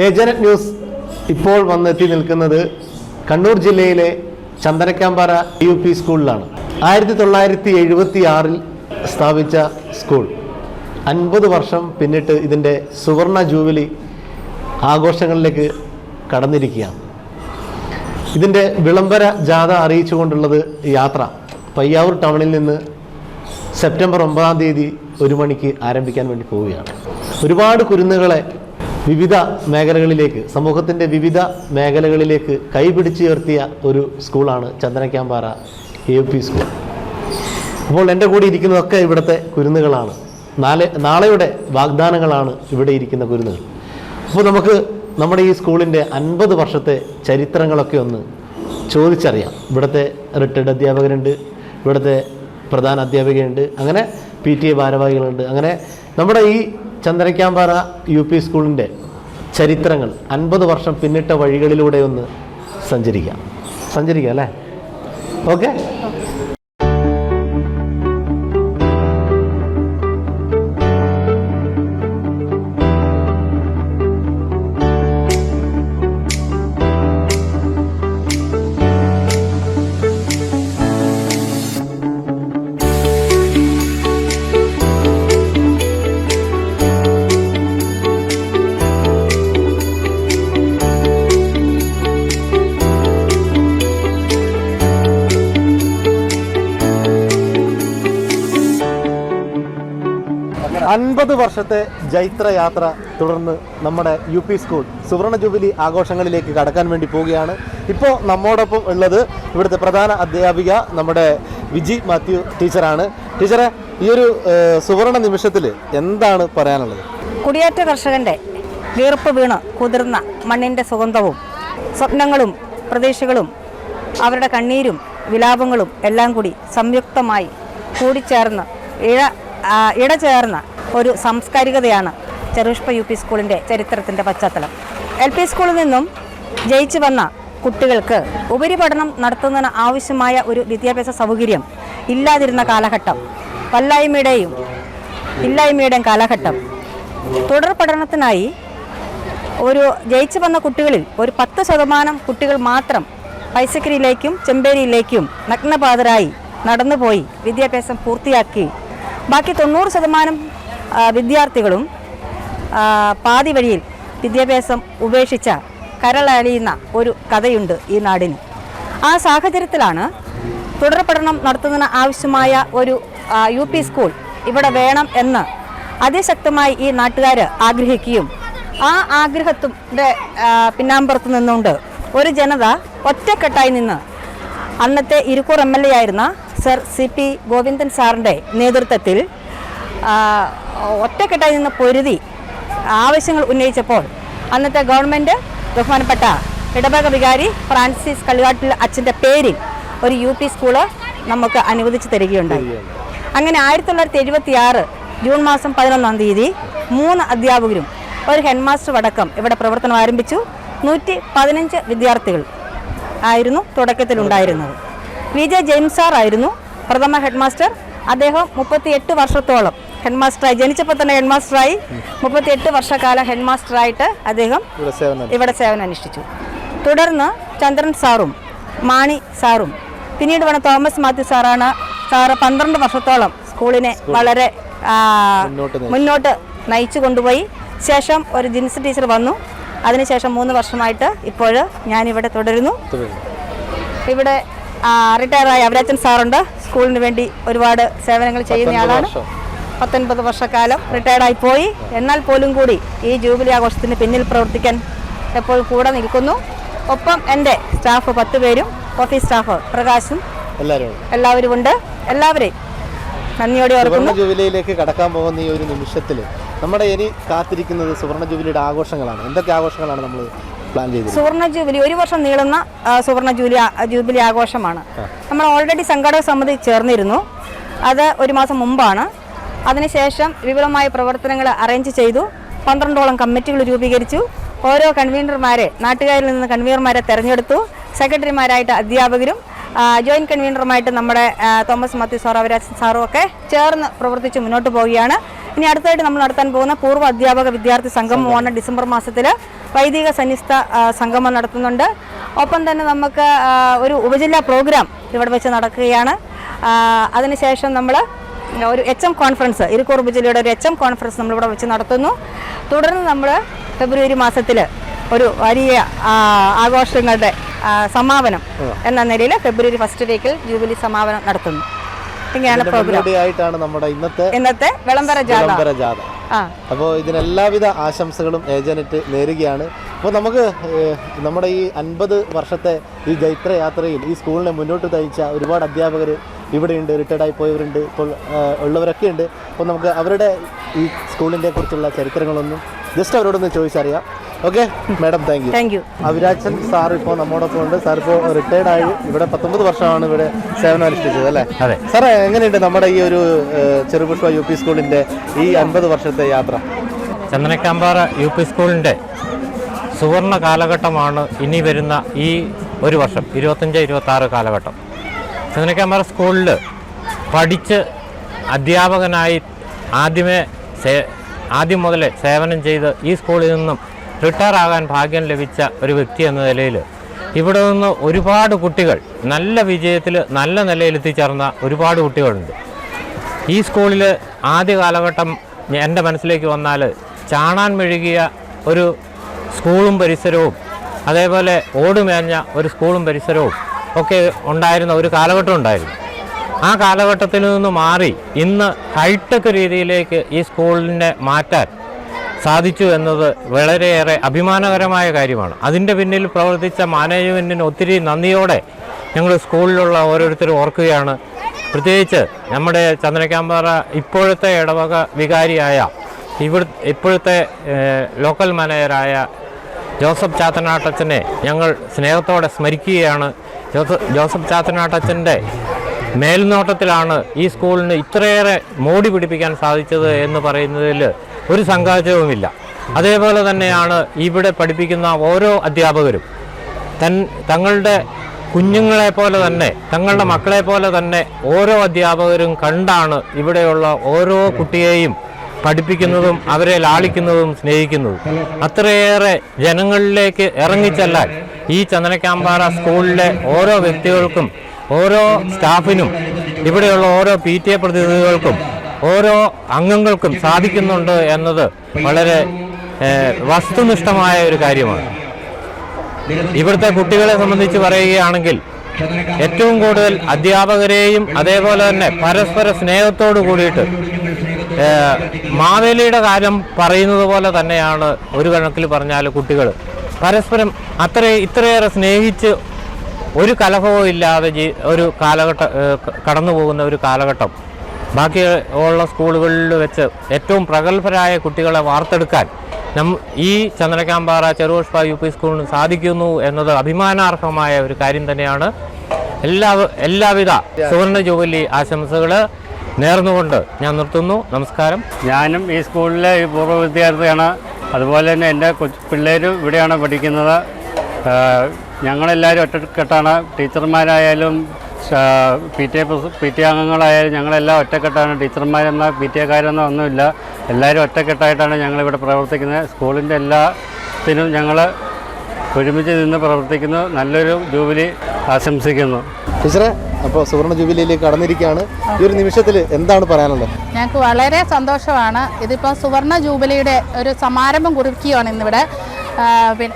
ഏജനറ്റ് news ഇപ്പോൾ വന്നെത്തി നിൽക്കുന്നത് കണ്ണൂർ ജില്ലയിലെ ചന്ദനക്കാമ്പാറ യു പി സ്കൂളിലാണ്. ആയിരത്തി തൊള്ളായിരത്തി എഴുപത്തി ആറിൽ സ്ഥാപിച്ച സ്കൂൾ. അൻപത് വർഷം പിന്നിട്ട് ഇതിന്റെ സുവർണ ജൂബിലി ആഘോഷങ്ങളിലേക്ക് കടന്നിരിക്കുകയാണ്. ഇതിന്റെ വിളംബര ജാഥ അറിയിച്ചുകൊണ്ടുള്ളത് യാത്ര. പയ്യാവൂർ ടൗണിൽ നിന്ന് സെപ്റ്റംബർ ഒമ്പതാം തീയതി ഒരു മണിക്ക് ആരംഭിക്കാൻ വേണ്ടി പോവുകയാണ്. ഒരുപാട് കുരുന്നുകളെ വിവിധ മേഖലകളിലേക്ക് സമൂഹത്തിന്റെ വിവിധ മേഖലകളിലേക്ക് കൈപിടിച്ചുയർത്തിയ ഒരു സ്കൂളാണ് ചന്ദനക്കാമ്പാറ എ പി സ്കൂൾ. അപ്പോൾ എന്റെ കൂടെ ഇരിക്കുന്നതൊക്കെ ഇവിടുത്തെ കുരുന്നുകളാണ്. നാളെ നാളെയുടെ വാഗ്ദാനങ്ങളാണ് ഇവിടെ ഇരിക്കുന്ന കുരുന്നുകൾ. അപ്പോൾ നമുക്ക് നമ്മുടെ ഈ സ്കൂളിന്റെ അൻപത് വർഷത്തെ ചരിത്രങ്ങളൊക്കെ ഒന്ന് ചോദിച്ചറിയാം. ഇവിടുത്തെ റിട്ടയർഡ് അധ്യാപകരുണ്ട് ഇവിടുത്തെ പ്രധാന അധ്യാപികയുണ്ട് അങ്ങനെ പി ടി എ ഭാരവാഹികളുണ്ട് അങ്ങനെ നമ്മുടെ ഈ ചന്ദ്രക്കാമ്പാറ യു പി സ്കൂളിന്റെ ചരിത്രങ്ങൾ. അൻപത് വർഷം പിന്നിട്ട വഴികളിലൂടെ ഒന്ന് സഞ്ചരിക്കാം. സഞ്ചരിക്കാം അല്ലേ? ഓക്കെ? അൻപത് വർഷത്തെ ജൈത്രയാത്ര തുടർന്ന് നമ്മുടെ യു പി സ്കൂൾ സുവർണ ജൂബിലി ആഘോഷങ്ങളിലേക്ക് കടക്കാൻ വേണ്ടി പോവുകയാണ്. ഇപ്പോൾ നമ്മോടൊപ്പം ഉള്ളത് ഇവിടുത്തെ പ്രധാന അധ്യാപിക നമ്മുടെ വിജി മാത്യു ടീച്ചറാണ്. ടീച്ചറെ ഈ ഒരു സുവർണ നിമിഷത്തിൽ എന്താണ് പറയാനുള്ളത്? കുടിയേറ്റ കർഷകന്റെ വീർപ്പ് വീണ് കുതിർന്ന മണ്ണിന്റെ സുഗന്ധവും സ്വപ്നങ്ങളും പ്രതീക്ഷകളും അവരുടെ കണ്ണീരും വിലാപങ്ങളും എല്ലാം കൂടി സംയുക്തമായി കൂടിച്ചേർന്ന് ഇഴ ഇട ഇടചേർന്ന ഒരു സാംസ്കാരികതയാണ് ചെറുഷ്പ യു പി സ്കൂളിന്റെ ചരിത്രത്തിന്റെ പശ്ചാത്തലം. എൽ പി സ്കൂളിൽ നിന്നും ജയിച്ചു വന്ന കുട്ടികൾക്ക് ഉപരിപഠനം നടത്തുന്നതിന് ആവശ്യമായ ഒരു വിദ്യാഭ്യാസ സൗകര്യം ഇല്ലാതിരുന്ന കാലഘട്ടം വല്ലായ്മയുടെയും ഇല്ലായ്മയുടെയും കാലഘട്ടം. തുടർ പഠനത്തിനായി ഒരു ജയിച്ചു വന്ന കുട്ടികളിൽ ഒരു പത്ത് ശതമാനം കുട്ടികൾ മാത്രം പൈസക്കരിയിലേക്കും ചെമ്പേരിയിലേക്കും നഗ്നപാതരായി നടന്നുപോയി വിദ്യാഭ്യാസം പൂർത്തിയാക്കി. ബാക്കി തൊണ്ണൂറ് ശതമാനം വിദ്യാർത്ഥികളും പാതി വഴിയിൽ വിദ്യാഭ്യാസം ഉപേക്ഷിച്ച കരളലിയുന്ന ഒരു കഥയുണ്ട് ഈ നാടിന്. ആ സാഹചര്യത്തിലാണ് തുടർ പഠനം നടത്തുന്നതിന് ആവശ്യമായ ഒരു യു പി സ്കൂൾ ഇവിടെ വേണം എന്ന് അതിശക്തമായി ഈ നാട്ടുകാർ ആഗ്രഹിക്കുകയും ആ ആഗ്രഹത്തിന്റെ പിന്നാമ്പുറത്ത് നിന്നുകൊണ്ട് ഒരു ജനത ഒറ്റക്കെട്ടായി നിന്ന് അന്നത്തെ ഇരിക്കൂർ എം എൽ എ ആയിരുന്ന സർ സി പി ഗോവിന്ദൻ സാറിന്റെ നേതൃത്വത്തിൽ ഒറ്റക്കെട്ടായി നിന്ന് പൊരുതി ആവശ്യങ്ങൾ ഉന്നയിച്ചപ്പോൾ അന്നത്തെ ഗവൺമെന്റ് ബഹുമാനപ്പെട്ട ഇടവക വികാരി ഫ്രാൻസിസ് കളികാട്ടിൽ അച്ഛന്റെ പേരിൽ ഒരു യു പി സ്കൂൾ നമുക്ക് അനുവദിച്ച് തരികയുണ്ടായി. അങ്ങനെ ആയിരത്തി തൊള്ളായിരത്തി എഴുപത്തി ആറ് ജൂൺ മാസം പതിനൊന്നാം തീയതി മൂന്ന് അധ്യാപകരും ഒരു ഹെഡ് മാസ്റ്റർ അടക്കം ഇവിടെ പ്രവർത്തനം ആരംഭിച്ചു. നൂറ്റി പതിനഞ്ച് വിദ്യാർത്ഥികൾ ആയിരുന്നു തുടക്കത്തിലുണ്ടായിരുന്നത് വി ജെ ജെയിംസ് സാർ ആയിരുന്നു പ്രഥമ ഹെഡ് മാസ്റ്റർ അദ്ദേഹം മുപ്പത്തിയെട്ട് വർഷത്തോളം ഹെഡ് മാസ്റ്ററായി ജനിച്ചപ്പോൾ തന്നെ ഹെഡ് മാസ്റ്ററായി മുപ്പത്തിയെട്ട് വർഷക്കാലം ഹെഡ് മാസ്റ്ററായിട്ട് അദ്ദേഹം ഇവിടെ സേവനം അനുഷ്ഠിച്ചു തുടർന്ന് ചന്ദ്രൻ സാറും മാണി സാറും പിന്നീട് വേണം തോമസ് മാത്യു സാറാണ് സാറ് പന്ത്രണ്ട് വർഷത്തോളം സ്കൂളിനെ വളരെ മുന്നോട്ട് നയിച്ചു. കൊണ്ടുപോയി. ശേഷം ഒരു ജിൻസ് ടീച്ചർ വന്നു. അതിനുശേഷം മൂന്ന് വർഷമായിട്ട് ഇപ്പോൾ ഞാനിവിടെ തുടരുന്നു. ഇവിടെ റിട്ടയറായ അവരാച്ചൻ സാറുണ്ട്. സ്കൂളിന് വേണ്ടി ഒരുപാട് സേവനങ്ങൾ ചെയ്യുന്നയാളാണ്. പത്തൊൻപത് വർഷക്കാലം റിട്ടയർഡായി പോയി എന്നാൽ പോലും കൂടി ഈ ജൂബിലി ആഘോഷത്തിന് പിന്നിൽ പ്രവർത്തിക്കാൻ എപ്പോഴും കൂടെ നിൽക്കുന്നു? ഒപ്പം എന്റെ സ്റ്റാഫ് പത്ത് പേരും ഓഫീസ് സ്റ്റാഫ് പ്രകാശും എല്ലാവരും. ഉണ്ട്. എല്ലാവരും ഉണ്ട്. എല്ലാവരെയും നന്ദിയോടെ സുവർണ ഓർക്കുന്നു. ജൂബിലിയിലേക്ക് കടക്കാൻ പോകുന്ന ഈ ഒരു നിമിഷത്തിൽ നമ്മുടെ ഇനി കാത്തിരിക്കുന്നത് സുവർണ ജൂബിലിയുടെ ആഘോഷങ്ങളാണ്. എന്തൊക്കെ ആഘോഷങ്ങളാണ് നമ്മൾ പ്ലാൻ ചെയ്തത് സുവർണ ജൂബിലി ഒരു വർഷം നീളുന്ന സുവർണ ജൂലി ജൂബിലി ആഘോഷമാണ്. നമ്മൾ ഓൾറെഡി സംഘാടക സമിതി ചേർന്നിരുന്നു. അത് ഒരു മാസം മുമ്പാണ്. അതിനുശേഷം വിപുലമായ പ്രവർത്തനങ്ങൾ അറേഞ്ച് ചെയ്തു. പന്ത്രണ്ടോളം കമ്മിറ്റികൾ രൂപീകരിച്ചു. ഓരോ കൺവീനർമാരെ നാട്ടുകാരിൽ നിന്ന് കൺവീനർമാരെ തെരഞ്ഞെടുത്തു. സെക്രട്ടറിമാരായിട്ട് അധ്യാപകരും ജോയിന്റ് കൺവീനറുമായിട്ട് നമ്മുടെ തോമസ് മാത്യു സാർ അവരാജ് സാറും ഒക്കെ ചേർന്ന് പ്രവർത്തിച്ച് മുന്നോട്ട് പോവുകയാണ്. ഇനി അടുത്തായിട്ട് നമ്മൾ നടത്താൻ പോകുന്ന പൂർവ അധ്യാപക വിദ്യാർത്ഥി സംഗമമാണ് ഡിസംബർ മാസത്തിൽ വൈദിക സന്നിസ്ഥ സംഗമം നടത്തുന്നുണ്ട്. ഒപ്പം തന്നെ നമുക്ക് ഒരു ഉപജില്ലാ പ്രോഗ്രാം ഇവിടെ വെച്ച് നടക്കുകയാണ്. അതിനുശേഷം നമ്മൾ ഒരു എച്ച് എം കോൺഫറൻസ് ഇരിക്കൂർ ജില്ലയുടെ ഒരു എച്ച് എം കോൺഫറൻസ് നമ്മളിവിടെ വെച്ച് നടത്തുന്നു. തുടർന്ന് നമ്മൾ ഫെബ്രുവരി മാസത്തിൽ ഒരു വലിയ ആഘോഷങ്ങളുടെ സമാപനം എന്ന നിലയിൽ ഫെബ്രുവരി ഫസ്റ്റ് വീക്കിൽ ജൂബിലി സമാപനം നടത്തുന്നു. ഇങ്ങനെയാണ് പ്രോഗ്രാം നമ്മുടെ ഇന്നത്തെ ഇന്നത്തെ വിളംബര ജാഥ. അപ്പോൾ ഇതിനെല്ലാവിധ ആശംസകളും ഏജനറ്റ് നേരുകയാണ്. അപ്പോൾ നമുക്ക് നമ്മുടെ ഈ അൻപത് വർഷത്തെ ഈ ജൈത്രയാത്രയിൽ ഈ സ്കൂളിനെ മുന്നോട്ട് നയിച്ച ഒരുപാട് അധ്യാപകർ ഇവിടെയുണ്ട് റിട്ടയർഡായി പോയവരുണ്ട് ഇപ്പോൾ ഉള്ളവരൊക്കെ ഉണ്ട് അപ്പോൾ നമുക്ക് അവരുടെ ഈ സ്കൂളിന്റെ കുറിച്ചുള്ള ചരിത്രങ്ങളൊന്നും ജസ്റ്റ് അവരോടൊന്ന് ചോദിച്ചറിയാം. Okay madam thank you thank you Avirajan sir ഇപ്പോൾ നമ്മോടൊപ്പം ഉണ്ട്. സാർ ഇപ്പോൾ റിട്ടയർഡ് ആയി ഇവിടെ പത്തൊമ്പത് വർഷമാണ് ഇവിടെ സേവനം അനുഷ്ഠിച്ചത് അല്ലേ? അതെ. സാറേ എങ്ങനെയുണ്ട് നമ്മുടെ ഈ ഒരു ചെറുപുഷ്പ യു പി സ്കൂളിന്റെ ഈ അൻപത് വർഷത്തെ യാത്ര? ചന്ദനക്കാമ്പാറ യു പി സ്കൂളിന്റെ സുവർണ കാലഘട്ടമാണ് ഇനി വരുന്ന ഈ ഒരു വർഷം ഇരുപത്തഞ്ച് ഇരുപത്താറ് കാലഘട്ടം. ചന്ദനക്കാമ്പാറ സ്കൂളിൽ പഠിച്ച് അധ്യാപകനായി ആദ്യമേ സേ ആദ്യം മുതലേ സേവനം ചെയ്ത് ഈ സ്കൂളിൽ നിന്നും റിട്ടയർ ആകാൻ ഭാഗ്യം ലഭിച്ച ഒരു വ്യക്തി എന്ന നിലയിൽ ഇവിടെ നിന്ന് ഒരുപാട് കുട്ടികൾ നല്ല വിജയത്തിൽ നല്ല നിലയിൽ എത്തിച്ചേർന്ന ഒരുപാട് കുട്ടികളുണ്ട്. ഈ സ്കൂളിൽ ആദ്യ കാലഘട്ടം എന്റെ മനസ്സിലേക്ക് വന്നാൽ ചാണാൻ മെഴുകിയ ഒരു സ്കൂളും പരിസരവും അതേപോലെ ഓടുമേഞ്ഞ ഒരു സ്കൂളും പരിസരവും ഒക്കെ ഉണ്ടായിരുന്ന ഒരു കാലഘട്ടം ഉണ്ടായിരുന്നു. ആ കാലഘട്ടത്തിൽ നിന്ന് മാറി ഇന്ന് ഹൈടെക് രീതിയിലേക്ക് ഈ സ്കൂളിനെ മാറ്റാൻ സാധിച്ചു എന്നത് വളരെയേറെ അഭിമാനകരമായ കാര്യമാണ്. അതിന്റെ പിന്നിൽ പ്രവർത്തിച്ച മാനേജ്മെന്റിന് ഒത്തിരി നന്ദിയോടെ ഞങ്ങൾ സ്കൂളിലുള്ള ഓരോരുത്തരും ഓർക്കുകയാണ്. പ്രത്യേകിച്ച് നമ്മുടെ ചന്ദ്രകാമ്പാറ ഇപ്പോഴത്തെ ഇടവക വികാരിയായ ഇവ ഇപ്പോഴത്തെ ലോക്കൽ മാനേജറായ ജോസഫ് ചാത്തനാട്ടച്ചനെ ഞങ്ങൾ സ്നേഹത്തോടെ സ്മരിക്കുകയാണ്. ജോസഫ് ചാത്തനാട്ടച്ചന്റെ മേൽനോട്ടത്തിലാണ് ഈ സ്കൂളിന് ഇത്രയേറെ മോടി പിടിപ്പിക്കാൻ സാധിച്ചത് എന്ന് പറയുന്നതിൽ ഒരു സങ്കാചവുമില്ല അതേപോലെ തന്നെയാണ് ഇവിടെ പഠിപ്പിക്കുന്ന ഓരോ അധ്യാപകരും. തൻ തങ്ങളുടെ കുഞ്ഞുങ്ങളെ പോലെ തന്നെ തങ്ങളുടെ മക്കളെ പോലെ തന്നെ ഓരോ അധ്യാപകരും കണ്ടാണ് ഇവിടെയുള്ള ഓരോ കുട്ടിയെയും പഠിപ്പിക്കുന്നതും അവരെ ലാളിക്കുന്നതും സ്നേഹിക്കുന്നതും. അത്രയേറെ ജനങ്ങളിലേക്ക് ഇറങ്ങിച്ചെല്ലാൻ ഈ ചന്ദനക്കാമ്പാറ സ്കൂളിലെ ഓരോ വ്യക്തികൾക്കും ഓരോ സ്റ്റാഫിനും ഇവിടെയുള്ള ഓരോ പി ടി എ പ്രതിനിധികൾക്കും ഓരോ അംഗങ്ങൾക്കും സാധിക്കുന്നുണ്ട് എന്നത് വളരെ വസ്തുനിഷ്ഠമായ ഒരു കാര്യമാണ്. ഇവിടുത്തെ കുട്ടികളെ സംബന്ധിച്ച് പറയുകയാണെങ്കിൽ ഏറ്റവും കൂടുതൽ അധ്യാപകരെയും അതേപോലെ തന്നെ പരസ്പര സ്നേഹത്തോടു കൂടിയിട്ട് മാവേലിയുടെ കാര്യം പറയുന്നത് പോലെ തന്നെയാണ് ഒരു കണക്കിൽ പറഞ്ഞാൽ കുട്ടികൾ പരസ്പരം അത്ര ഇത്രയേറെ സ്നേഹിച്ച് ഒരു കലഹവും ഇല്ലാതെ ജീ- ഒരു കാലഘട്ടം കടന്നു പോകുന്ന ഒരു കാലഘട്ടം. ബാക്കി ഉള്ള സ്കൂളുകളിൽ വെച്ച് ഏറ്റവും പ്രഗത്ഭരായ കുട്ടികളെ വാർത്തെടുക്കാൻ നം ഈ ചന്ദ്രകാമ്പാറ ചെറുപുഷ്പ യു പി സ്കൂളിന് സാധിക്കുന്നു എന്നത് അഭിമാനാർഹമായ ഒരു കാര്യം തന്നെയാണ്. എല്ലാ എല്ലാവിധ സുവർണ ജൂബിലി ആശംസകൾ നേർന്നുകൊണ്ട് ഞാൻ നിർത്തുന്നു. നമസ്കാരം. ഞാനും ഈ സ്കൂളിലെ പൂർവ വിദ്യാർത്ഥിയാണ് അതുപോലെ തന്നെ എന്റെ കൊച്ചു ഇവിടെയാണ് പഠിക്കുന്നത്. ഞങ്ങളെല്ലാവരും ഒറ്റക്കെട്ടാണ്. ടീച്ചർമാരായാലും P T A P T അംഗങ്ങളായാലും ഞങ്ങളെല്ലാം ഒറ്റക്കെട്ടാണ്. ടീച്ചർമാരെന്നോ പി ടി എക്കാരെന്നോ ഒന്നുമില്ല. എല്ലാവരും ഒറ്റക്കെട്ടായിട്ടാണ് ഞങ്ങളിവിടെ പ്രവർത്തിക്കുന്നത്. സ്കൂളിന്റെ എല്ലാത്തിനും ഞങ്ങൾ ഒരുമിച്ച് നിന്ന് പ്രവർത്തിക്കുന്നു. നല്ലൊരു ജൂബിലി ആശംസിക്കുന്നു. ടീച്ചറെ അപ്പോൾ സുവർണ ജൂബിലിയിലേക്ക് കടന്നിരിക്കുകയാണ്. ഈ ഒരു നിമിഷത്തിൽ എന്താണ് പറയാനുള്ളത്? ഞങ്ങൾക്ക് വളരെ സന്തോഷമാണ്. ഇതിപ്പോൾ സുവർണ ജൂബിലിയുടെ ഒരു സമാരംഭം കുറിക്കുകയാണ് ഇന്നിവിടെ.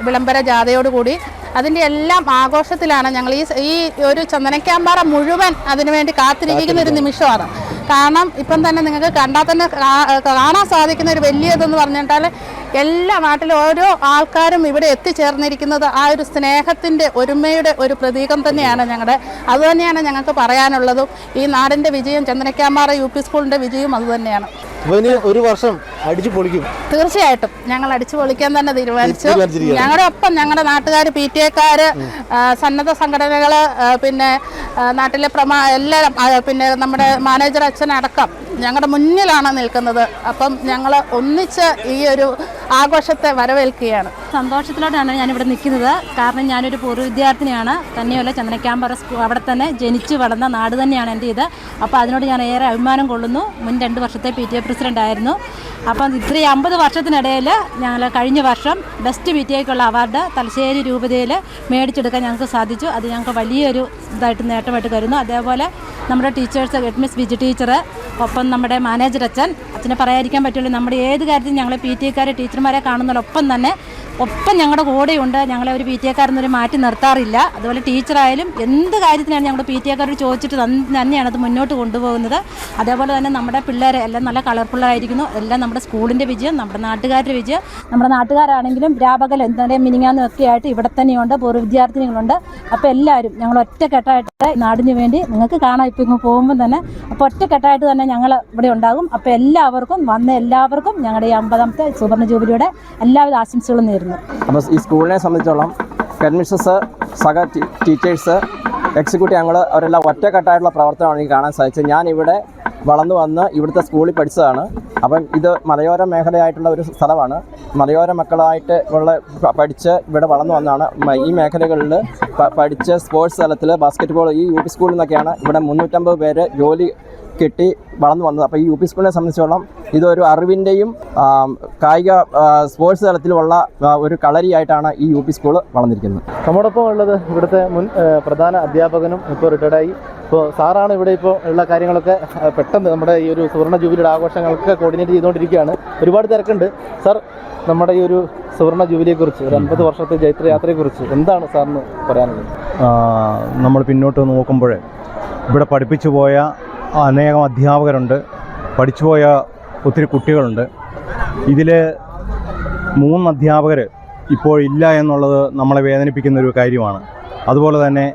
വിളംബര ജാഥയോടുകൂടി. അതിന്റെ എല്ലാം ആഘോഷത്തിലാണ് ഞങ്ങൾ ഈ ഈ ഒരു ചന്ദനക്കാമ്പാറ മുഴുവൻ അതിനുവേണ്ടി കാത്തിരിക്കുന്ന ഒരു നിമിഷമാണ്. കാരണം ഇപ്പം തന്നെ നിങ്ങൾക്ക് കണ്ടാൽ തന്നെ കാണാൻ സാധിക്കുന്ന ഒരു വലിയതെന്ന് പറഞ്ഞിട്ടാൽ എല്ലാ നാട്ടിലും ഓരോ ആൾക്കാരും ഇവിടെ എത്തിച്ചേർന്നിരിക്കുന്നത് ആ ഒരു സ്നേഹത്തിന്റെ ഒരുമയുടെ ഒരു പ്രതീകം തന്നെയാണ് ഞങ്ങളുടെ. അതുതന്നെയാണ് ഞങ്ങൾക്ക് പറയാനുള്ളതും. ഈ നാടിന്റെ വിജയം ചന്ദനക്കാമാറ യു പി സ്കൂളിന്റെ വിജയവും അതുതന്നെയാണ് ഒരു വർഷം അടിച്ചു പൊളിക്കും. തീർച്ചയായിട്ടും. ഞങ്ങൾ അടിച്ചു പൊളിക്കാൻ തന്നെ തീരുമാനിച്ചു. ഞങ്ങളുടെ ഒപ്പം ഞങ്ങളുടെ നാട്ടുകാർ പി ടി എക്കാര് സന്നദ്ധ സംഘടനകൾ പിന്നെ നാട്ടിലെ പ്രമാ എല്ലാം പിന്നെ നമ്മുടെ മാനേജർ അച്ഛനടക്കം ഞങ്ങളുടെ മുന്നിലാണ് നിൽക്കുന്നത്. അപ്പം ഞങ്ങൾ ഒന്നിച്ച് ഈ ഒരു ആഘോഷത്തെ വരവേൽക്കുകയാണ്. സന്തോഷത്തിലോട്ടാണ് ഞാനിവിടെ നിൽക്കുന്നത്. കാരണം ഞാനൊരു പൂർവ വിദ്യാർത്ഥിനിയാണ്. തന്നെയല്ല ചന്ദനക്കാമ്പറ സ്കൂൾ അവിടെ തന്നെ ജനിച്ച് വളർന്ന നാട് തന്നെയാണ് എന്റെ ഇത് അപ്പോൾ അതിനോട് ഞാൻ ഏറെ അഭിമാനം കൊള്ളുന്നു. മുൻ രണ്ട് വർഷത്തെ പി ടി എ പ്രസിഡന്റ് ആയിരുന്നു അപ്പം ഇത്രയും അമ്പത് വർഷത്തിനിടയിൽ ഞങ്ങൾ കഴിഞ്ഞ വർഷം ബെസ്റ്റ് ടി അവാർഡ് തലശ്ശേരി രൂപതയിൽ മേടിച്ചെടുക്കാൻ ഞങ്ങൾക്ക് സാധിച്ചു. അത് ഞങ്ങൾക്ക് വലിയൊരു ഇതായിട്ട് നേട്ടമായിട്ട് കരുതുന്നു. അതേപോലെ നമ്മുടെ teachers head miss Viji teacher ഒപ്പം നമ്മുടെ മാനേജർ അച്ഛൻ. അച്ഛനെ പറയാതിരിക്കാൻ പറ്റുള്ളൂ നമ്മുടെ ഏത് കാര്യത്തിൽ ഞങ്ങൾ പി ടി എക്കാരെ ടീച്ചർമാരെ കാണുന്നതിനൊപ്പം തന്നെ ഒപ്പം ഞങ്ങളുടെ കൂടെയുണ്ട്. ഞങ്ങളെ ഒരു പി ടി എക്കാരെന്നൊരു മാറ്റി നിർത്താറില്ല. അതുപോലെ ടീച്ചറായാലും എന്ത് കാര്യത്തിനാണ് ഞങ്ങൾ പി ടി എക്കാരോട് ചോദിച്ചിട്ട് തന്നെയാണ് അത് മുന്നോട്ട് കൊണ്ടുപോകുന്നത്. അതേപോലെ തന്നെ നമ്മുടെ പിള്ളേരെ എല്ലാം നല്ല കളർഫുള്ളായിരിക്കുന്നു എല്ലാം നമ്മുടെ സ്കൂളിന്റെ വിജയം നമ്മുടെ നാട്ടുകാരുടെ വിജയം നമ്മുടെ നാട്ടുകാരാണെങ്കിലും രാപകൽ എന്തായാലും മിനിങ്ങാന്നും ഒക്കെ ആയിട്ട് ഇവിടെ തന്നെയുണ്ട് പൂർവ വിദ്യാർത്ഥിനികളുണ്ട്. അപ്പോൾ എല്ലാവരും ഞങ്ങൾ ഒറ്റക്കെട്ടായിട്ട് നാടിന് വേണ്ടി നിങ്ങൾക്ക് കാണാം ഇപ്പോൾ ഇങ്ങ് പോകുമ്പോൾ തന്നെ. അപ്പോൾ ഒറ്റക്കെട്ടായിട്ട് തന്നെ ഞങ്ങൾ ഇവിടെ ഉണ്ടാകും. അപ്പോൾ എല്ലാവർക്കും വന്ന എല്ലാവർക്കും ഞങ്ങളുടെ ഈ അമ്പതാമത്തെ സുവർണ ജൂബിലിയുടെ എല്ലാവിധ ആശംസകളും നേരുന്നു. അപ്പോൾ ഈ സ്കൂളിനെ സംബന്ധിച്ചോളം അഡ്മിഷൻസ് സഹ ടീച്ചേഴ്സ് എക്സിക്യൂട്ടീവ് അംഗങ്ങൾ അവരെല്ലാം ഒറ്റക്കെട്ടായിട്ടുള്ള പ്രവർത്തനമാണ് എനിക്ക് കാണാൻ സാധിച്ചത്. ഞാൻ ഇവിടെ വളർന്നു വന്ന് ഇവിടുത്തെ സ്കൂളിൽ പഠിച്ചതാണ്. അപ്പം ഇത് മലയോര മേഖലയായിട്ടുള്ള ഒരു സ്ഥലമാണ്. മലയോര മക്കളായിട്ട് ഉള്ള പഠിച്ച് ഇവിടെ വളർന്നു വന്നാണ്. ഈ മേഖലകളിൽ പഠിച്ച സ്പോർട്സ് തലത്തിൽ ബാസ്ക്കറ്റ് ബോൾ ഈ യു പി സ്കൂളിൽ നിന്നൊക്കെയാണ് ഇവിടെ മുന്നൂറ്റമ്പത് പേര് ജോലി കിട്ടി വളർന്നു വന്നത്. അപ്പോൾ ഈ യു പി സ്കൂളിനെ സംബന്ധിച്ചോളം ഇതൊരു അറിവിന്റെയും കായിക സ്പോർട്സ് തലത്തിലുള്ള ഒരു കളരിയായിട്ടാണ് ഈ യു പി സ്കൂൾ വളർന്നിരിക്കുന്നത്. നമ്മോടൊപ്പം ഉള്ളത് ഇവിടുത്തെ മുൻ പ്രധാന അധ്യാപകനും ഇപ്പോൾ റിട്ടയർഡായി ഇപ്പോൾ സാറാണ് ഇവിടെ ഇപ്പോൾ ഉള്ള കാര്യങ്ങളൊക്കെ പെട്ടെന്ന് നമ്മുടെ ഈ ഒരു സുവർണ ജൂബിലിയുടെ ആഘോഷങ്ങളൊക്കെ കോർഡിനേറ്റ് ചെയ്തുകൊണ്ടിരിക്കുകയാണ്. ഒരുപാട് തിരക്കുണ്ട്. സാർ നമ്മുടെ ഈ ഒരു സുവർണ ജൂബിലിയെക്കുറിച്ച് ഒരു അൻപത് വർഷത്തെ ജൈത്രയാത്രയെക്കുറിച്ച് എന്താണ് സാറിന് പറയാനുള്ളത്? നമ്മൾ പിന്നോട്ട് നോക്കുമ്പോൾ ഇവിടെ പഠിപ്പിച്ചു പോയ അനേകം അധ്യാപകരുണ്ട്. പഠിച്ചുപോയ ഒത്തിരി കുട്ടികളുണ്ട്. ഇതിൽ മൂന്ന് അധ്യാപകർ ഇപ്പോൾ ഇല്ല എന്നുള്ളത് നമ്മളെ വേദനിപ്പിക്കുന്ന ഒരു കാര്യമാണ്. അതുപോലെ തന്നെ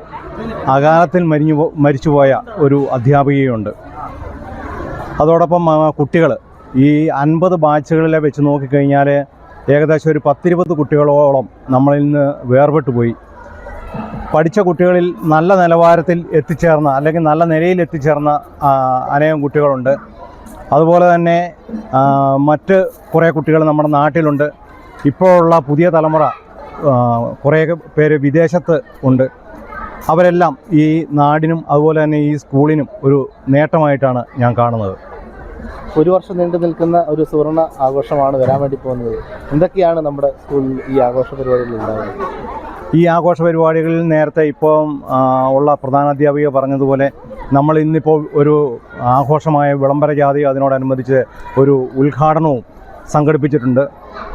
അകാലത്തിൽ മരിഞ്ഞു മരിച്ചുപോയ ഒരു അധ്യാപികയുണ്ട്. അതോടൊപ്പം കുട്ടികൾ ഈ അൻപത് ബാച്ചുകളിലെ വെച്ച് നോക്കിക്കഴിഞ്ഞാൽ ഏകദേശം ഒരു പത്തിരുപത് കുട്ടികളോളം നമ്മളിൽ നിന്ന് വേർപെട്ടു പോയി പഠിച്ച കുട്ടികളിൽ നല്ല നിലവാരത്തിൽ എത്തിച്ചേർന്ന അല്ലെങ്കിൽ നല്ല നിലയിൽ എത്തിച്ചേർന്ന അനേകം കുട്ടികളുണ്ട്. അതുപോലെ തന്നെ മറ്റ് കുറേ കുട്ടികൾ നമ്മുടെ നാട്ടിലുണ്ട്. ഇപ്പോഴുള്ള പുതിയ തലമുറ കുറേ പേര് വിദേശത്ത് ഉണ്ട്. അവരെല്ലാം ഈ നാടിനും അതുപോലെ തന്നെ ഈ സ്കൂളിനും ഒരു നേട്ടമായിട്ടാണ് ഞാൻ കാണുന്നത്. ഒരു വർഷം നീണ്ടു നിൽക്കുന്ന ഒരു സുവർണ ആഘോഷമാണ് വരാൻ വേണ്ടി പോകുന്നത്. എന്തൊക്കെയാണ് നമ്മുടെ സ്കൂളിൽ ഈ ആഘോഷ പരിപാടികളിൽ ഉണ്ടാകുന്നത്? ഈ ആഘോഷ പരിപാടികളിൽ നേരത്തെ ഇപ്പം ആ, ഉള്ള പ്രധാനാധ്യാപിക പറഞ്ഞതുപോലെ നമ്മൾ ഇന്നിപ്പോൾ ഒരു ആഘോഷമായ വിളംബര ജാതി അതിനോടനുബന്ധിച്ച് ഒരു ഉദ്ഘാടനവും സംഘടിപ്പിച്ചിട്ടുണ്ട്.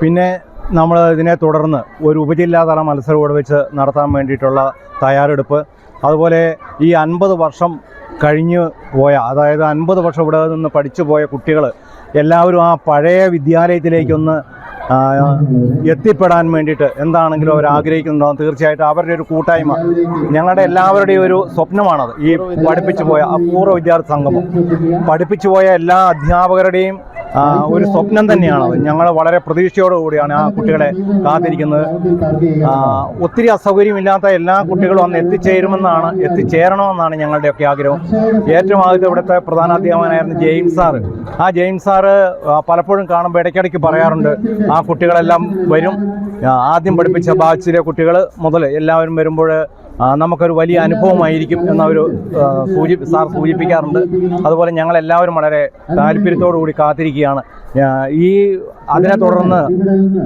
പിന്നെ നമ്മൾ ഇതിനെ തുടർന്ന് ഒരു ഉപജില്ലാതല മത്സരം ഇവിടെ വെച്ച് നടത്താൻ വേണ്ടിയിട്ടുള്ള തയ്യാറെടുപ്പ്. അതുപോലെ ഈ അൻപത് വർഷം കഴിഞ്ഞു പോയ അതായത് അൻപത് വർഷം ഇവിടെ നിന്ന് പഠിച്ചു പോയ കുട്ടികൾ എല്ലാവരും ആ പഴയ വിദ്യാലയത്തിലേക്കൊന്ന് എത്തിപ്പെടാൻ വേണ്ടിയിട്ട് എന്താണെങ്കിലും അവർ ആഗ്രഹിക്കുന്നുണ്ടാവും. തീർച്ചയായിട്ടും അവരുടെ ഒരു കൂട്ടായ്മ ഞങ്ങളുടെ എല്ലാവരുടെയും ഒരു സ്വപ്നമാണത്. ഈ പഠിപ്പിച്ചു പോയ അപൂർവ വിദ്യാർത്ഥി സംഗമം. പഠിപ്പിച്ചു പോയ എല്ലാ അധ്യാപകരുടെയും ഒരു സ്വപ്നം തന്നെയാണ്. ഞങ്ങൾ വളരെ പ്രതീക്ഷയോടുകൂടിയാണ് ആ കുട്ടികളെ കാത്തിരിക്കുന്നത്. ഒത്തിരി അസൗകര്യമില്ലാത്ത എല്ലാ കുട്ടികളും അന്ന് എത്തിച്ചേരുമെന്നാണ് എത്തിച്ചേരണമെന്നാണ് ഞങ്ങളുടെയൊക്കെ ആഗ്രഹം. ഏറ്റവും ആദ്യത്തെ ഇവിടുത്തെ പ്രധാന അധ്യാപകനായിരുന്നു ജെയിംസ് സാറ് ആ ജെയിംസ് സാറ് പലപ്പോഴും കാണുമ്പോൾ ഇടയ്ക്കിടയ്ക്ക് പറയാറുണ്ട് ആ കുട്ടികളെല്ലാം വരും. ആദ്യം പഠിപ്പിച്ച ബാച്ചിലെ കുട്ടികൾ മുതൽ എല്ലാവരും വരുമ്പോൾ നമുക്കൊരു വലിയ അനുഭവമായിരിക്കും എന്നവർ സൂചി സാർ സൂചിപ്പിക്കാറുണ്ട്. അതുപോലെ ഞങ്ങളെല്ലാവരും വളരെ താല്പര്യത്തോടു കൂടി കാത്തിരിക്കുകയാണ്. ആ, ഈ അതിനെ തുടർന്ന്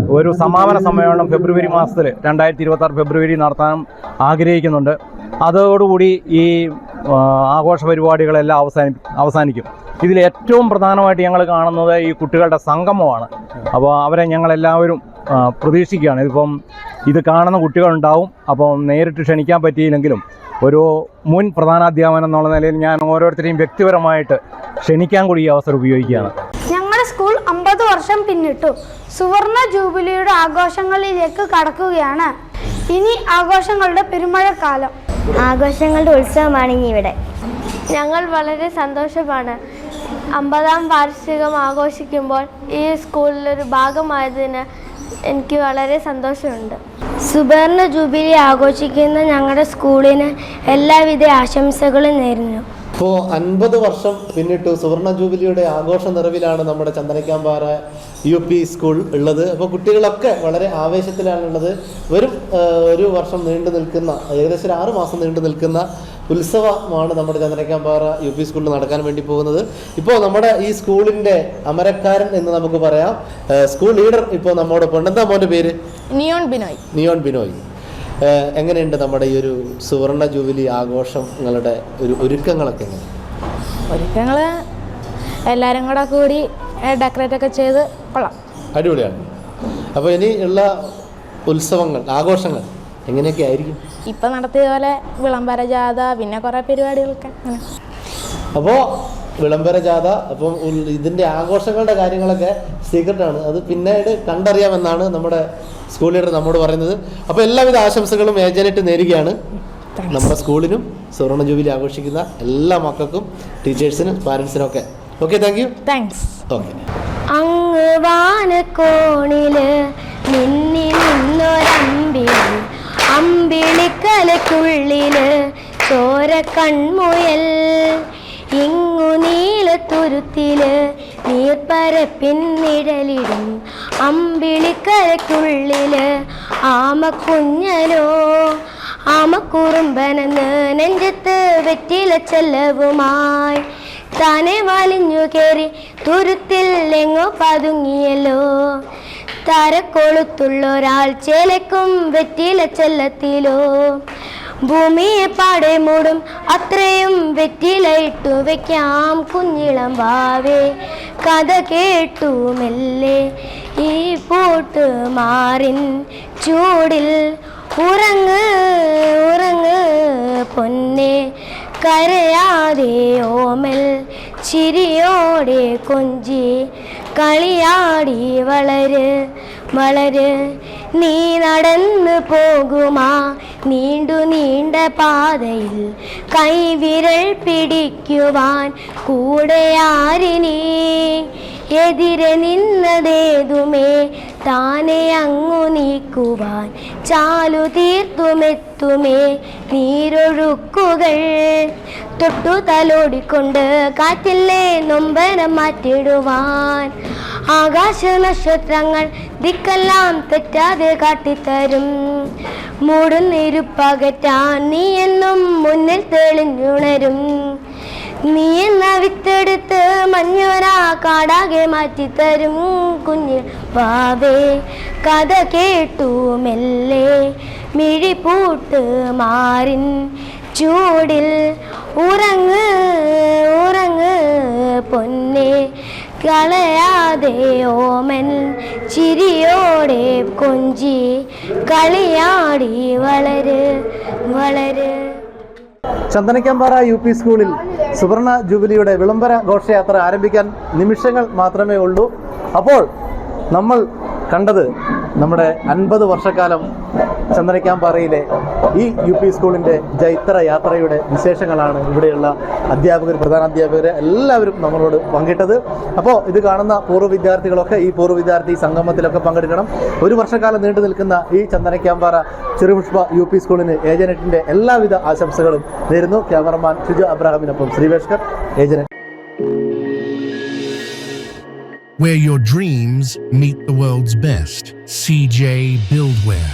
ഒരു സമാപന സമ്മേളനം ഫെബ്രുവരി മാസത്തിൽ രണ്ടായിരത്തി ഇരുപത്തി ഫെബ്രുവരി നടത്താൻ ആഗ്രഹിക്കുന്നുണ്ട്. അതോടുകൂടി ഈ ആഘോഷ പരിപാടികളെല്ലാം അവസാനി അവസാനിക്കും. ഇതിൽ ഏറ്റവും പ്രധാനമായിട്ട് ഞങ്ങൾ കാണുന്നത് ഈ കുട്ടികളുടെ സംഗമമാണ്. അപ്പോൾ അവരെ ഞങ്ങളെല്ലാവരും പ്രതീക്ഷിക്കുകയാണ്. ഇതിപ്പം ഇത് കാണുന്ന കുട്ടികളുണ്ടാവും. അപ്പോൾ നേരിട്ട് ക്ഷണിക്കാൻ പറ്റിയില്ലെങ്കിലും ഒരു മുൻ പ്രധാനാധ്യാപനം എന്നുള്ള നിലയിൽ ഞാൻ ഓരോരുത്തരെയും വ്യക്തിപരമായിട്ട് ക്ഷണിക്കാൻ കൂടി ഈ അവസരം ഉപയോഗിക്കുകയാണ്. ഞങ്ങളുടെ സ്കൂൾ അമ്പത് വർഷം പിന്നിട്ടു. സുവർണ ജൂബിലിയുടെ ആഘോഷങ്ങളിലേക്ക് കടക്കുകയാണ്. ഇനി ആഘോഷങ്ങളുടെ പെരുമഴക്കാലം. ആഘോഷങ്ങളുടെ ഉത്സവമാണ് ഇനി ഇവിടെ. ഞങ്ങൾ വളരെ സന്തോഷമാണ്. അമ്പതാം വാർഷികം ആഘോഷിക്കുമ്പോൾ ഈ സ്കൂളിലൊരു ഭാഗമായതിന് എനിക്ക് വളരെ സന്തോഷമുണ്ട്. സുവർണ ജൂബിലി ആഘോഷിക്കുന്ന ഞങ്ങളുടെ സ്കൂളിന് എല്ലാവിധ ആശംസകളും നേരുന്നു. ഇപ്പോൾ അൻപത് വർഷം പിന്നിട്ടു സുവർണ ജൂബിലിയുടെ ആഘോഷ നിറവിലാണ് നമ്മുടെ ചന്ദനക്കാമ്പാറ യു പി സ്കൂൾ ഉള്ളത്. അപ്പോൾ കുട്ടികളൊക്കെ വളരെ ആവേശത്തിലാണുള്ളത് വരും ഒരു വർഷം നീണ്ടു നിൽക്കുന്ന ഏകദേശം ഒരു ആറ് മാസം നീണ്ടു നിൽക്കുന്ന ഉത്സവമാണ് നമ്മുടെ ചന്ദനക്കാമ്പാറ യു പി സ്കൂളിൽ നടക്കാൻ വേണ്ടി പോകുന്നത്. ഇപ്പോൾ നമ്മുടെ ഈ സ്കൂളിന്റെ അമരക്കാരൻ എന്ന് നമുക്ക് പറയാം. സ്കൂൾ ലീഡർ ഇപ്പോൾ നമ്മോടൊപ്പം ഉണ്ട്. എന്താ മോന്റെ പേര്? നിയോൺ ബിനോയ്. നിയോൺ ബിനോയ്. എങ്ങനെയുണ്ട് നമ്മുടെ ഈ ഒരു സുവർണ ജൂബിലി ആഘോഷങ്ങളുടെ ഒരു ഒരുക്കങ്ങളൊക്കെ എങ്ങനെ? ഒരുക്കങ്ങൾ എല്ലാവരും കൂടെ കൂടി ഡെക്കറേറ്റ് ഒക്കെ ചെയ്ത് കൊള്ളാം. അടിപൊളിയാണ്. അപ്പോൾ ഇനി ഉള്ള ഉത്സവങ്ങൾ ആഘോഷങ്ങൾ എങ്ങനെയൊക്കെ ആയിരിക്കും? ഇപ്പം നടത്തിയ പോലെ വിളംബര ജാഥ പിന്നെ കുറേ പരിപാടികളൊക്കെ. അങ്ങനെ അപ്പോൾ വിളംബര ജാഥ അപ്പം ഇതിന്റെ ആഘോഷങ്ങളുടെ കാര്യങ്ങളൊക്കെ സീക്രട്ടാണ് അത് പിന്നീട് കണ്ടറിയാമെന്നാണ് നമ്മുടെ സ്കൂൾ ലീഡർ നമ്മോട് പറയുന്നത്. അപ്പോൾ എല്ലാവിധ ആശംസകളും ഏജനായിട്ട് നേരുകയാണ്. നമ്മുടെ സ്കൂളിനും സുവർണ ജൂബിലി ആഘോഷിക്കുന്ന എല്ലാ മക്കൾക്കും ടീച്ചേഴ്സിനും പാരൻസിനും ഒക്കെ. Okay thank you thanks okay അങ്ങ് വാനക്കോണിൽ നിന്നി നിന്നൊരമ്പിളി അമ്പിളിക്കലക്കുള്ളിൽ ചോര കൺമുയൽ ഇങ്ങു നീലത്തുരുത്തിൽ നീർപ്പരപ്പിൻ നിഴലിടും അമ്പിളിക്കലക്കുള്ളിൽ ആമ ആമക്കുറുമ്പനെന്ന് നെഞ്ചത്ത് വെറ്റില ചെല്ലവുമായി താനെ വലിഞ്ഞു കയറി തുരുത്തിൽ എങ്ങോ പതുങ്ങിയല്ലോ. തരക്കൊളുത്തുള്ളൊരാൾ ചേലക്കും വെറ്റില ചെല്ലത്തിലോ. ഭൂമിയെ പാടെ മൂടും. അത്രയും വെറ്റിലയിട്ടു വെക്കാം കുഞ്ഞിളം വാവേ. കഥ കേട്ടു മെല്ലെ ഈ പൂട്ട് മാറിൻ ചൂടിൽ ഉറങ്ങ് ഉറങ്ങ് പൊന്നെ. കരയാതെ ഓമൽ ചിരിയോടെ കൊഞ്ചി കളിയാടി വളര് വളര്. നീ നടന്നു പോകുമാ. നീണ്ടു നീണ്ട പാതയിൽ കൈവിരൽ പിടിക്കുവാൻ കൂടെ ആരിനി എതിരെ നിന്നതേതുമേ? താനെ അങ്ങു നീക്കുവാൻ ചാലു തീർത്തുമെത്തുമേ? നീരൊഴുക്കുകൾ തൊട്ടു തലോടിക്കൊണ്ട് കാറ്റില്ലേ നൊമ്പരം മാറ്റിടുവാൻ. ആകാശ നക്ഷത്രങ്ങൾ ദിക്കെല്ലാം തെറ്റാതെ കാട്ടിത്തരും. മൂടുന്നിരുപ്പകറ്റാൻ നീ എന്നും മുന്നിൽ തെളിഞ്ഞുണരും. നീ എന്ന വിത്തെടുത്ത് മഞ്ഞോരാ കാടാകെ മാറ്റിത്തരും കുഞ്ഞ് വാവേ കഥ കേട്ടു മെല്ലെ. മിഴിപൂട്ട് മാറിൻ. ചൂടിൽ ഉറങ്ങ് ഉറങ്ങ് പൊന്നെ. കളയാതെ ഓമൻ ചിരിയോടെ കൊഞ്ചി. കളിയാടി വളര് വളര്. ചന്ദനക്കാമ്പാറ യു പി സ്കൂളിൽ സുവർണ ജൂബിലിയുടെ വിളംബര ഘോഷയാത്ര ആരംഭിക്കാൻ നിമിഷങ്ങൾ മാത്രമേ ഉള്ളൂ. അപ്പോൾ നമ്മൾ കണ്ടത് നമ്മുടെ അൻപത് വർഷക്കാലം ചന്ദനക്കാമ്പാറയിലെ ഈ യു പി സ്കൂളിന്റെ ജൈത്ര യാത്രയുടെ വിശേഷങ്ങളാണ് ഇവിടെയുള്ള അധ്യാപകർ പ്രധാന അധ്യാപകർ എല്ലാവരും നമ്മളോട് പങ്കിട്ടത് അപ്പോൾ ഇത് കാണുന്ന പൂർവ വിദ്യാർത്ഥികളൊക്കെ ഈ പൂർവ വിദ്യാർത്ഥി സംഗമത്തിലൊക്കെ പങ്കെടുക്കണം ഒരു വർഷക്കാലം നീണ്ടു നിൽക്കുന്ന ഈ ചന്ദനക്യാമ്പാറ ചെറുപുഷ്പ യു പി സ്കൂളിന് ഏജനറ്റിന്റെ എല്ലാവിധ ആശംസകളും നേരുന്നു ക്യാമറമാൻ ഷിജു അബ്രാഹാമിനൊപ്പം ശ്രീവേഷ്കർ ഏജനറ്റ് Where your dreams meet the world's best. CJ Buildware.